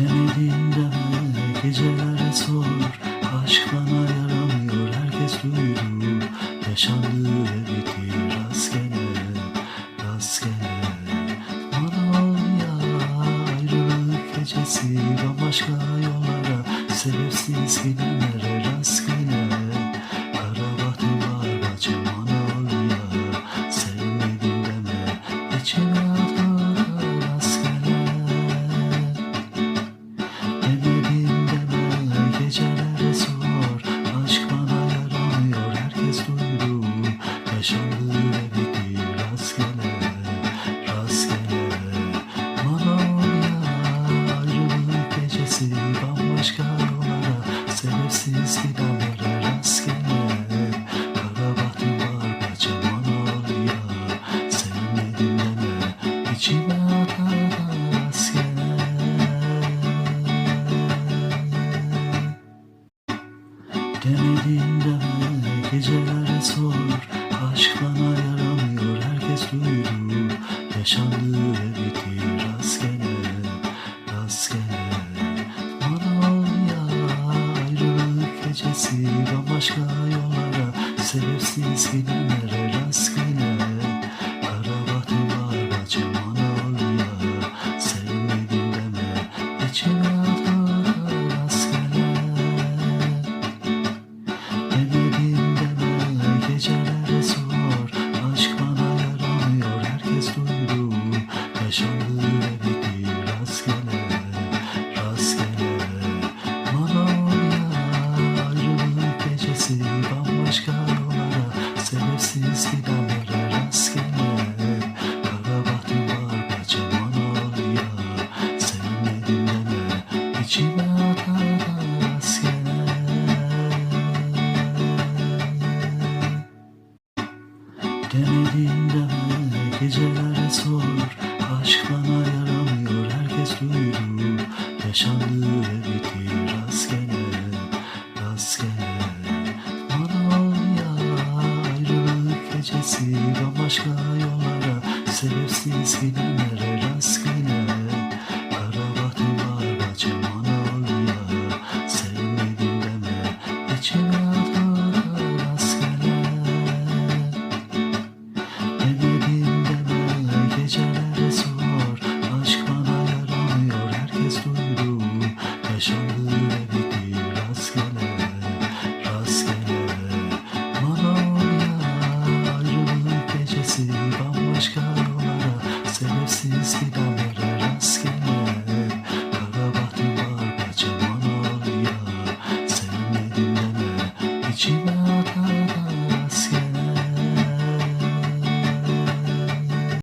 Deme gecelere sor. Aşk bana yaramıyor herkes duydu Yaşandı ve bitti rastgele Rastgele. Bana ol ya ayrılık gecesi Bambaşka yollara. Sebepsiz gidenlere yollara sebepsiz gidenlere rastgele. Kara bahtım var bana ol ya. Sevmedim deme içime atar rastgele. Demedin deme gecelere sor. Aşk bana yaramıyor herkes duydu. Yaşandı gecesi Bambaşka yollara sebepsiz gidenlere Sevmedim deme gecelere sor. Aşk bana yaramıyor herkes duydu. Yaşandı gecesi bambaşka yollara Sebepsiz gidenlere rastgele. Kara bahtım bacım ona Sevmedim deme içime atma rastgele. Demedim deme gecelere sor Aşk bana yaramıyor herkes duydu Yaşandı ve bitti. she